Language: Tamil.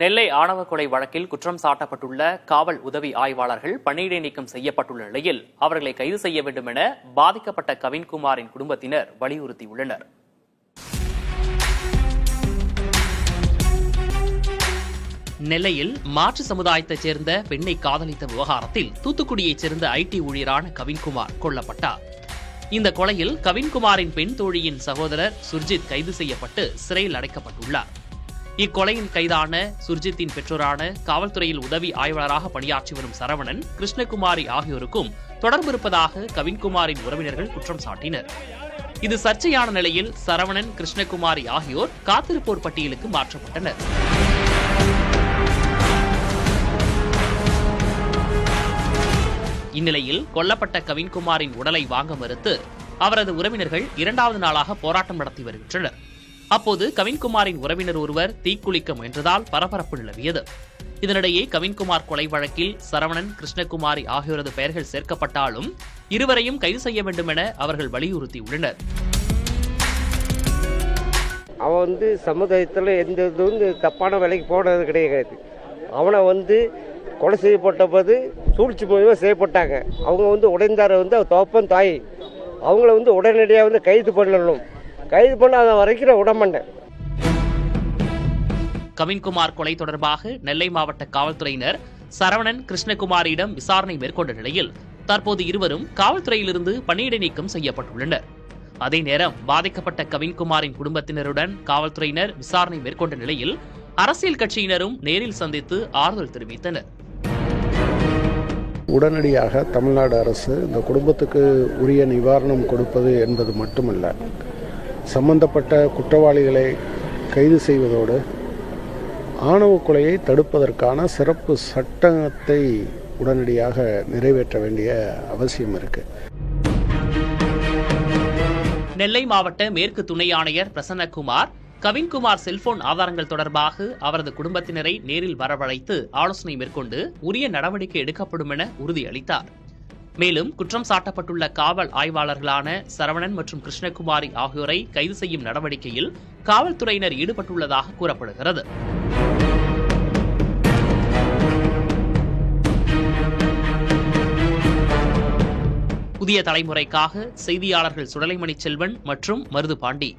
நெல்லை ஆணவ கொலை வழக்கில் குற்றம் சாட்டப்பட்டுள்ள காவல் உதவி ஆய்வாளர்கள் பணியிடை நீக்கம் செய்யப்பட்டுள்ள நிலையில் அவர்களை கைது செய்ய வேண்டும் என பாதிக்கப்பட்ட கவின்குமாரின் குடும்பத்தினர் வலியுறுத்தியுள்ளனர். நெல்லையில் மாற்று சமுதாயத்தைச் சேர்ந்த பெண்ணை காதலித்த விவகாரத்தில் தூத்துக்குடியைச் சேர்ந்த ஐடி ஊழியரான கவின்குமார் கொல்லப்பட்டார். இந்த கொலையில் கவின்குமாரின் பெண் தோழியின் சகோதரர் சுர்ஜித் கைது செய்யப்பட்டு சிறையில் அடைக்கப்பட்டுள்ளார். இக்கொலையின் கைதான சுர்ஜித்தின் பெற்றோரான காவல்துறையில் உதவி ஆய்வாளராக பணியாற்றி வரும் சரவணன் கிருஷ்ணகுமாரி ஆகியோருக்கும் தொடர்பு இருப்பதாக கவின்குமாரின் உறவினர்கள் குற்றம் சாட்டினர். இது சர்ச்சையான நிலையில் சரவணன் கிருஷ்ணகுமாரி ஆகியோர் காத்திருப்போர் பட்டியலுக்கு மாற்றப்பட்டனர். இந்நிலையில் கொல்லப்பட்ட கவின்குமாரின் உடலை வாங்க மறுத்து அவரது உறவினர்கள் இரண்டாவது நாளாக போராட்டம் நடத்தி வருகின்றனர். அப்போது கவின்குமாரின் உறவினர் ஒருவர் தீக்குளிக்க முயன்றதால் பரபரப்பு நிலவியது. இதனிடையே கவின்குமார் கொலை வழக்கில் சரவணன் கிருஷ்ணகுமாரி ஆகியோரது பெயர்கள் சேர்க்கப்பட்டாலும் இருவரையும் கைது செய்ய வேண்டும் என அவர்கள் வலியுறுத்தியுள்ளனர். அவன் வந்து சமுதாயத்தில் எந்த இது வந்து தப்பான வேலைக்கு போனது கிடையாது. அவனை வந்து கொலை செய்யப்பட்ட போது சூழ்ச்சி மூலியமாக செய்யப்பட்டாங்க. அவங்க வந்து உடைந்தார வந்து அவர் தோப்பன் தாய். அவங்கள வந்து உடனடியாக வந்து கைது பண்ணணும். கைது பண்ணாத வரைக்கும் விடமாட்டேன். கவின்குமார் கொலை தொடர்பாக நெல்லை மாவட்ட காவல்துறையினர் சரவணன் கிருஷ்ணகுமாரியிடம் விசாரணை மேற்கொண்ட நிலையில் தற்போது இருவரும் காவல்துறையிலிருந்து பணியிடை நீக்கம் செய்யப்பட்டுள்ளனர். அதே நேரம் பாதிக்கப்பட்ட கவின்குமாரின் குடும்பத்தினருடன் காவல்துறையினர் விசாரணை மேற்கொண்ட நிலையில் அரசியல் கட்சியினரும் நேரில் சந்தித்து ஆறுதல் தெரிவித்தனர். உடனடியாக தமிழ்நாடு அரசு இந்த குடும்பத்துக்கு உரிய நிவாரணம் கொடுப்பது என்பது மட்டுமல்ல சம்பந்தப்பட்ட குற்றவாளிகளை கைது செய்வதோடு ஆணவ கொலையை தடுப்பதற்கான சிறப்பு சட்டத்தை உடனடியாக நிறைவேற்ற வேண்டிய அவசியம் இருக்குது நெல்லை மாவட்ட மேற்கு துணை ஆணையர் பிரசன்னகுமார் கவின்குமார் செல்போன் ஆதாரங்கள் தொடர்பாக அவரது குடும்பத்தினரை நேரில் வரவழைத்து ஆலோசனை மேற்கொண்டு உரிய நடவடிக்கை எடுக்கப்படும் என உறுதியளித்தார். மேலும் குற்றம் சாட்டப்பட்டுள்ள காவல் ஆய்வாளர்களான சரவணன் மற்றும் கிருஷ்ணகுமாரி ஆகியோரை கைது செய்யும் நடவடிக்கையில் காவல்துறையினர் ஈடுபட்டுள்ளதாக கூறப்படுகிறது. புதிய தலைமுறைக்காக செய்தியாளர்கள் சுடலைமணி செல்வன் மற்றும் மருது பாண்டி.